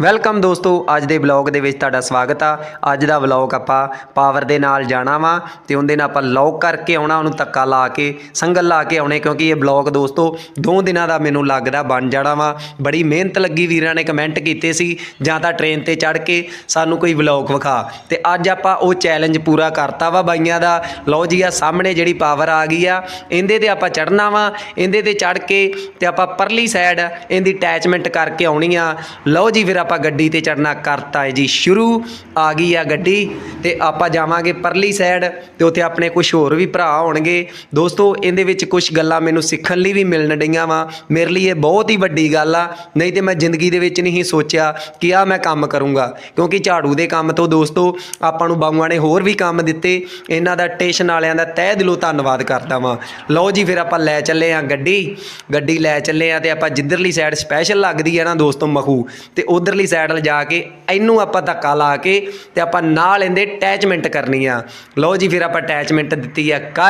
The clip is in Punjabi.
ਵੈਲਕਮ ਦੋਸਤੋ, ਅੱਜ ਦੇ ਵਲੌਗ ਦੇ ਵਿੱਚ ਤੁਹਾਡਾ ਸਵਾਗਤ ਆ। ਅੱਜ ਦਾ ਵਲੌਗ ਆਪਾਂ ਪਾਵਰ ਦੇ ਨਾਲ ਜਾਣਾ ਵਾ ਤੇ ਉਹਦੇ ਨਾਲ ਆਪਾਂ ਲੌਕ ਕਰਕੇ ਆਉਣਾ, ਉਹਨੂੰ ਧੱਕਾ ਲਾ ਕੇ, ਸੰਗਲ ਲਾ ਕੇ ਆਉਣੇ ਕਿਉਂਕਿ ਇਹ ਵਲੌਗ ਦੋਸਤੋ ਦੋ ਦਿਨਾਂ ਦਾ ਮੈਨੂੰ ਲੱਗਦਾ ਬਣ ਜਾਣਾ ਵਾ। ਬੜੀ ਮਿਹਨਤ ਲੱਗੀ ਵੀਰਾਂ ਨੇ ਕਮੈਂਟ ਕੀਤੇ ਸੀ, ਜਾਂ ਤਾਂ ਟ੍ਰੇਨ ਤੇ ਚੜ ਕੇ ਸਾਨੂੰ ਕੋਈ ਵਲੌਗ ਵਿਖਾ। ਤੇ ਅੱਜ ਆਪਾਂ ਉਹ ਚੈਲੰਜ ਪੂਰਾ ਕਰਤਾ ਵਾ ਬਾਈਆਂ ਦਾ। ਲਓ ਜੀ ਆ ਸਾਹਮਣੇ ਜਿਹੜੀ ਪਾਵਰ ਆ ਗਈ ਆ, ਇਹਦੇ ਤੇ ਆਪਾਂ ਚੜਨਾ ਵਾ, ਇਹਦੇ ਤੇ ਚੜ ਕੇ ਤੇ ਆਪਾਂ ਪਰਲੀ ਸਾਈਡ ਇਹਦੀ ਅਟੈਚਮੈਂਟ ਕਰਕੇ ਆਉਣੀ ਆ। ਲਓ ਜੀ, ਫਿਰ ਆਪਾਂ ਗੱਡੀ ਤੇ ਚੜਨਾ ਕਰਤਾ ਹੈ ਜੀ, ਸ਼ੁਰੂ ਆ ਗਈ ਆ ਗੱਡੀ ਤੇ ਆਪਾਂ ਜਾਵਾਂਗੇ ਪਰਲੀ ਸਾਈਡ ਤੇ ਉੱਥੇ ਆਪਣੇ ਕੁਝ ਹੋਰ ਵੀ ਭਰਾ ਹੋਣਗੇ। ਦੋਸਤੋ, ਇਹਦੇ ਵਿੱਚ ਕੁਝ ਗੱਲਾਂ ਮੈਨੂੰ ਸਿੱਖਣ ਲਈ ਵੀ ਮਿਲਣ ਡਈਆਂ ਵਾ। ਮੇਰੇ ਲਈ ਇਹ ਬਹੁਤ ਹੀ ਵੱਡੀ ਗੱਲ ਆ। ਨਹੀਂ ਤੇ ਮੈਂ ਜ਼ਿੰਦਗੀ ਦੇ ਵਿੱਚ ਨਹੀਂ ਸੋਚਿਆ ਕਿ ਆ ਮੈਂ ਕੰਮ ਕਰੂੰਗਾ। ਕਿਉਂਕਿ ਝਾੜੂ ਦੇ ਕੰਮ ਤੋਂ ਦੋਸਤੋ, ਆਪਾਂ ਨੂੰ ਬਾਬੂਆਂ ਨੇ ਹੋਰ ਵੀ ਕੰਮ ਦਿੱਤੇ। ਇਹਨਾਂ ਦਾ ਟੇਸ਼ਨ ਵਾਲਿਆਂ ਦਾ ਤਹਿ ਦਿਲੋਂ ਧੰਨਵਾਦ ਕਰਦਾ ਵਾਂ। ਲਓ ਜੀ, ਫਿਰ ਆਪਾਂ ਲੈ ਚੱਲੇ ਆ ਗੱਡੀ। ਗੱਡੀ ਲੈ ਚੱਲੇ ਆ ਤੇ ਆਪਾਂ ਜਿੱਧਰਲੀ ਸਾਈਡ ਸਪੈਸ਼ਲ ਲੱਗਦੀ ਹੈ ਨਾ ਦੋਸਤੋ ਮਖੂ। ਤੇ ਉਧਰਲੀ ਸਾਈਡ ਲਿਜਾ ਕੇ ਇਹਨੂੰ ਆਪਾਂ ਧੱਕਾ ਲਾ ਕੇ ਤੇ ਆਪਾਂ ਨਾਲ ਇਹਦੇ ਅਟੈਚਮੈਂਟ ਕਰਨੀ ਆ। ਲਓ ਜੀ, ਫਿਰ ਆਪਾਂ ਅਟੈਚਮੈਂਟ ਦਿੱਤੀ ਆ। ਕਰ